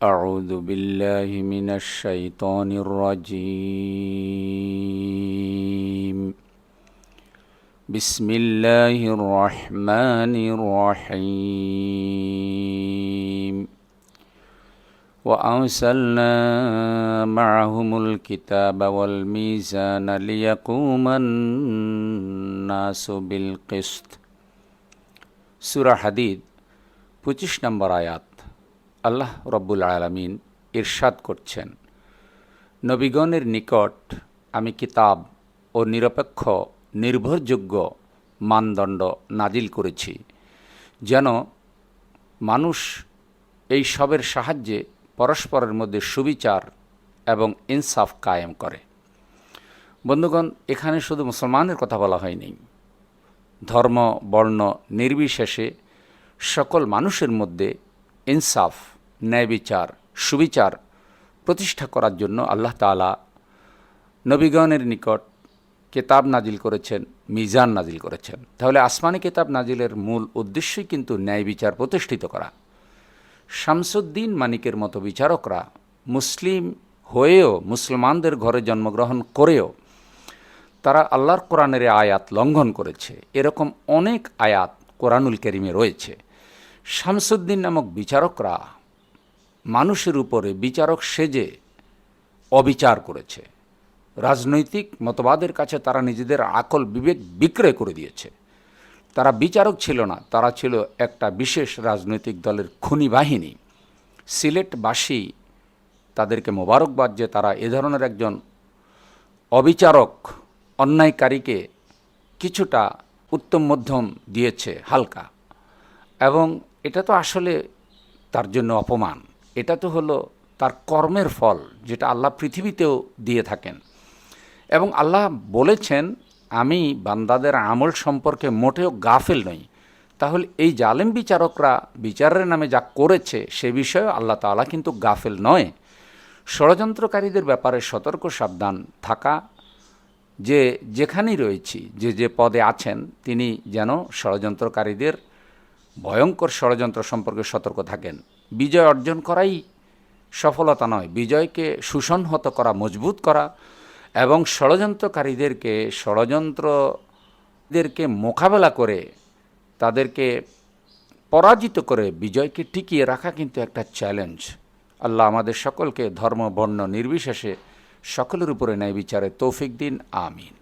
أعوذ بالله من الشيطان الرجيم بسم الله الرحمن الرحيم وأرسلنا معهم الكتاب والميزان ليقوم الناس بالقسط সুরা হাদিদ পঁচিশ নম্বর আয়াত আল্লাহ রব্বুল আলমিন ইরশাদ করছেন, নবীগণের নিকট আমি কিতাব ও নিরপেক্ষ, নির্ভরযোগ্য মানদণ্ড নাজিল করেছি, যেন মানুষ এই সবের সাহায্যে পরস্পরের মধ্যে সুবিচার এবং ইনসাফ কায়েম করে। বন্ধুগণ, এখানে শুধু মুসলমানের কথা বলা হয়নি। ধর্ম, বর্ণ নির্বিশেষে সকল মানুষের মধ্যে ইনসাফ ন্যায় বিচার সুবিচার প্রতিষ্ঠা করার জন্য আল্লাহ তালা নবীগণের নিকট কেতাব নাজিল করেছেন, মিজান নাজিল করেছেন। তাহলে আসমানি কেতাব নাজিলের মূল উদ্দেশ্যই কিন্তু ন্যায় বিচার প্রতিষ্ঠিত করা। শামসুদ্দিন মানিকের মতো বিচারকরা মুসলিম হয়েও, মুসলমানদের ঘরে জন্মগ্রহণ করেও তারা আল্লাহর কোরআনের আয়াত লঙ্ঘন করেছে। এরকম অনেক আয়াত কোরআনুল কেরিমে রয়েছে। শামসুদ্দিন নামক বিচারকরা মানুষের উপরে বিচারক সেজে অবিচার করেছে। রাজনৈতিক মতবাদের কাছে তারা নিজেদের আকল বিবেক বিক্রয় করে দিয়েছে। তারা বিচারক ছিল না, তারা ছিল একটা বিশেষ রাজনৈতিক দলের খুনি বাহিনী। সিলেটবাসী তাদেরকে মোবারকবাদ যে তারা এ ধরনের একজন অবিচারক, অন্যায়কারীকে কিছুটা উত্তম মধ্যম দিয়েছে হালকা। এবং এটা তো আসলে তার জন্য অপমান। এটা তো হলো তার কর্মের ফল, যেটা আল্লাহ পৃথিবীতেও দিয়ে থাকেন। এবং আল্লাহ বলেছেন, আমি বান্দাদের আমল সম্পর্কে মোটেও গাফেল নই। তাহলে এই জালেম বিচারকরা বিচারের নামে যা করেছে, সে বিষয়ে আল্লাহ তালা কিন্তু গাফেল নয়। ষড়যন্ত্রকারীদের ব্যাপারে সতর্ক সাবধান থাকা, যে যেখানেই রয়েছি, যে যে পদে আছেন, তিনি যেন ষড়যন্ত্রকারীদের ভয়ঙ্কর ষড়যন্ত্র সম্পর্কে সতর্ক থাকেন। বিজয় অর্জন করাই সফলতা নয়। বিজয়কে সুসংহত করা, মজবুত করা এবং ষড়যন্ত্রকারীদেরকে, ষড়যন্ত্রদেরকে মোকাবেলা করে তাদেরকে পরাজিত করে বিজয়কে টিকিয়ে রাখা কিন্তু একটা চ্যালেঞ্জ। আল্লাহ আমাদের সকলকে ধর্ম, বর্ণ, নির্বিশেষে সকলের উপরে ন্যায় বিচারে তৌফিক দিন। আমিন।